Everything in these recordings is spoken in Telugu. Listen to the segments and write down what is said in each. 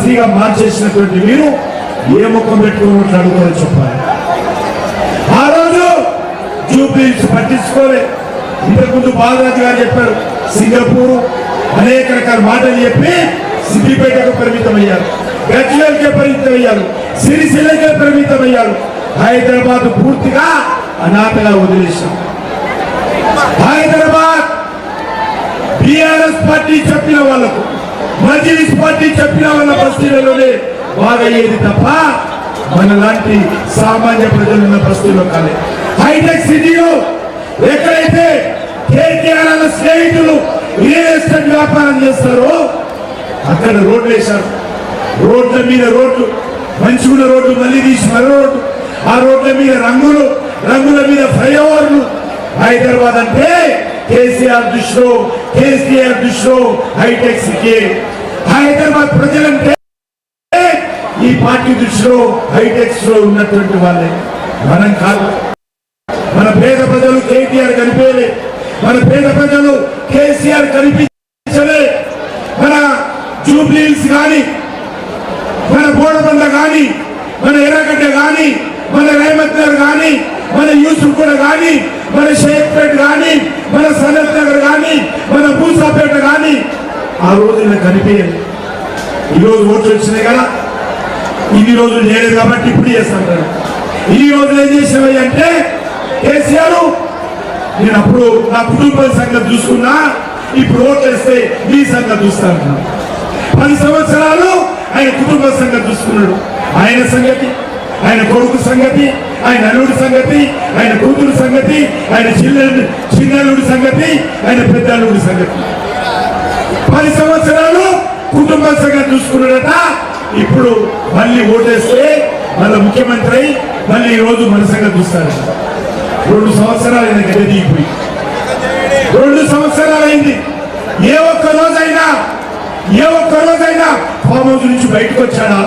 స్త్రీగా మార్చేసినటువంటి మీరు ఏ ముఖం పెట్టుకుని అడుగుతారని చెప్పాలి. ఆ రోజు జూబ్లీస్ పట్టించుకోలే. ఇంతకుముందు బాలరాజు గారు చెప్పారు సింగపూర్ అనేక రకాల మాటలు చెప్పి సిద్దిపేటకు పరిమితమయ్యారు. గజ్వేల్కే పరిమితమయ్యారు సిరిసిల్లకే పరిమితమయ్యారు. హైదరాబాద్ పూర్తిగా అనాథగా వదిలేశాం హైదరాబాద్ బీఆర్ఎస్ పార్టీ చెప్పిన వాళ్ళకు మజిలిస్ పార్టీ చెప్పిన వాళ్ళ బస్తీలలోనే బాగయ్యేది తప్ప మన లాంటి సామాన్య ప్రజలు ఉన్న బస్తీలో కాలే. హైటెక్ సిటీలో ఎక్కడైతే కేటీఆర్ స్నేహితులు రియల్ ఎస్టేట్ వ్యాపారం చేస్తారో అక్కడ రోడ్లు వేశారు. రోడ్ల మీద రోడ్లు మంచుకున్న రోడ్లు మళ్ళీ తీసి మరో రోడ్లు ఆ రోడ్ల మీద రంగులు రంగుల మీద ఫ్లైఓవర్లు. హైదరాబాద్ అంటే కేసీఆర్ దృష్టిలో కేసీఆర్ దృష్టిలో హైటెక్ సిటీ. హైదరాబాద్ ప్రజలంటే ఈ పార్టీ దృష్టిలో హైటెక్స్లో ఉన్నటువంటి వాళ్ళే. మనం కాదు. మన పేద ప్రజలు కేటీఆర్ కనిపించలే. మన పేద ప్రజలు కేసీఆర్ కనిపించలే. మన జూబ్లీస్ కానీ మన బోడబండ కానీ మన ఎర్రగడ్డ కానీ మన రేమత్ నగర్ కానీ మన యూసుఫ్ కూడా కానీ మన షేక్పేట కానీ మన సనత్ నగర్ కానీ మన పూసాపేట కానీ ఆ రోజున కనిపించదు ఈరోజు ఓట్లు వచ్చినాయి కదా. ఇన్ని రోజులు చేయలేదు కాబట్టి ఇప్పుడు చేస్తాను ఈ రోజు ఏం చేసినవి అంటే కేసీఆర్ నేను అప్పుడు నా కుటుంబ సంగతి చూసుకున్నా ఇప్పుడు ఓట్లు వేస్తే ఈ సంగతి చూస్తాను పది సంవత్సరాలు ఆయన కుటుంబ సంగతి చూసుకున్నాడు. ఆయన సంగతి ఆయన కొడుకు సంగతి ఆయన అల్లుడి సంగతి ఆయన కూతురు సంగతి ఆయన చిన్న చిన్నల్లుడి సంగతి ఆయన పెద్దల్లుడి సంగతి. పది సంవత్సరాలు కుటుంబ సంగతి చూసుకున్నాడట. ఇప్పుడు మళ్ళీ ఓటేస్తే మళ్ళీ ముఖ్యమంత్రి అయి మళ్ళీ ఈ రోజు మన సంగతి చూస్తాడు. రెండు సంవత్సరాలు ఆయన గడ్డ దిగిపోయి. రెండు సంవత్సరాలైంది ఏ ఒక్క రోజైనా ఏ ఒక్క రోజైనా ఫామ్ హౌస్ నుంచి బయటకు వచ్చాడా?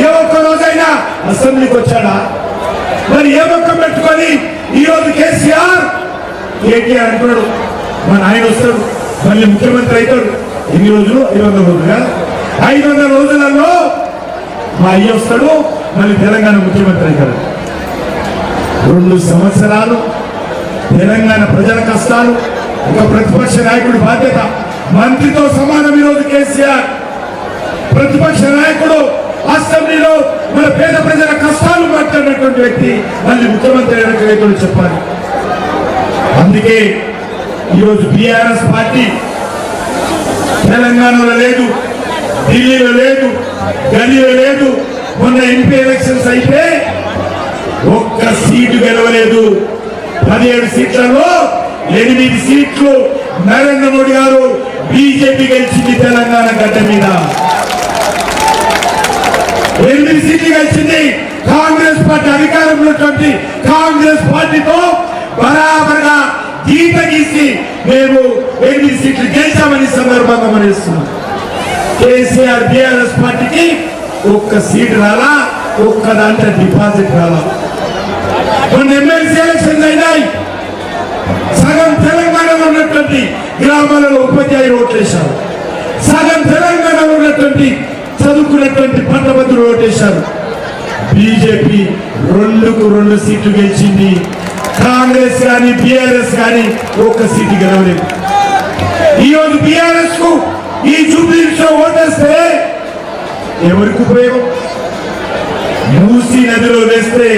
ఏ ఒక్క రోజైనా అసెంబ్లీకి వచ్చాడా? మరి ఏ ఒక్క పెట్టుకొని ఈ రోజు కేసీఆర్ కేటీఆర్ అంటున్నాడు. మా నాయన వస్తాడు మళ్ళీ ముఖ్యమంత్రి అవుతాడు. ఎన్ని రోజులు? ఐదు వందల రోజులుగా ఐదు వందల రోజులలో మా అయ్య వస్తాడు మళ్ళీ తెలంగాణ ముఖ్యమంత్రి అవుతాడు. రెండు సంవత్సరాలు తెలంగాణ ప్రజల కష్టాలు ఒక ప్రతిపక్ష నాయకుడి బాధ్యత. మంత్రితో సమానం ఈరోజు కేసీఆర్. ప్రతిపక్ష నాయకుడు అసెంబ్లీలో మన పేద ప్రజల కష్టాలు మాట్లాడినటువంటి వ్యక్తి మళ్ళీ ముఖ్యమంత్రి అయిన రైతులు చెప్పాలి. అందుకే ఈరోజు బీఆర్ఎస్ పార్టీ తెలంగాణలో లేదు ఢిల్లీలో లేదు గల్లీలో లేదు మొన్న ఎంపీ ఎలక్షన్స్ అయితే ఒక్క సీటు గెలవలేదు. పదిహేడు సీట్లలో ఎనిమిది సీట్లు నరేంద్ర మోడీ గారు బీజేపీ గెలిచింది తెలంగాణ గడ్డ మీద. ఎనిమిది సీట్లు గెలిచింది కాంగ్రెస్ పార్టీ అధికారంలో ఉన్నటువంటి కాంగ్రెస్ పార్టీతో బరాబర్గా గీత గీసి మేము ఎనిమిది సీట్లు గెలిచామని సందర్భంగా మనిస్తున్నాం కేసీఆర్ బీఆర్ఎస్ పార్టీకి ఒక్క సీట్ రాలా ఒక్క దాంట్లో డిపాజిట్ రాలా. కొన్ని ఎమ్మెల్సీ ఎలక్షన్స్ అయినాయి. సగం తెలంగాణలో ఉన్నటువంటి గ్రామాలలో ఉపాధ్యాయులు ఓట్లేశారు. సగం తెలంగాణలో ఉన్నటువంటి చదువుకున్నటువంటి పట్టభద్రులు ఓటేశారు. బీజేపీ రెండుకు రెండు సీట్లు గెలిచింది. కాంగ్రెస్ కానీ బీఆర్ఎస్ కానీ ఒక్క సీటు గెలవలేదు. ఈరోజు బీఆర్ఎస్కు ఈ జూబ్లీస్ ఓటేస్తే ఎవరికి ఉపయోగం? మూసీ నదిలో వేస్తే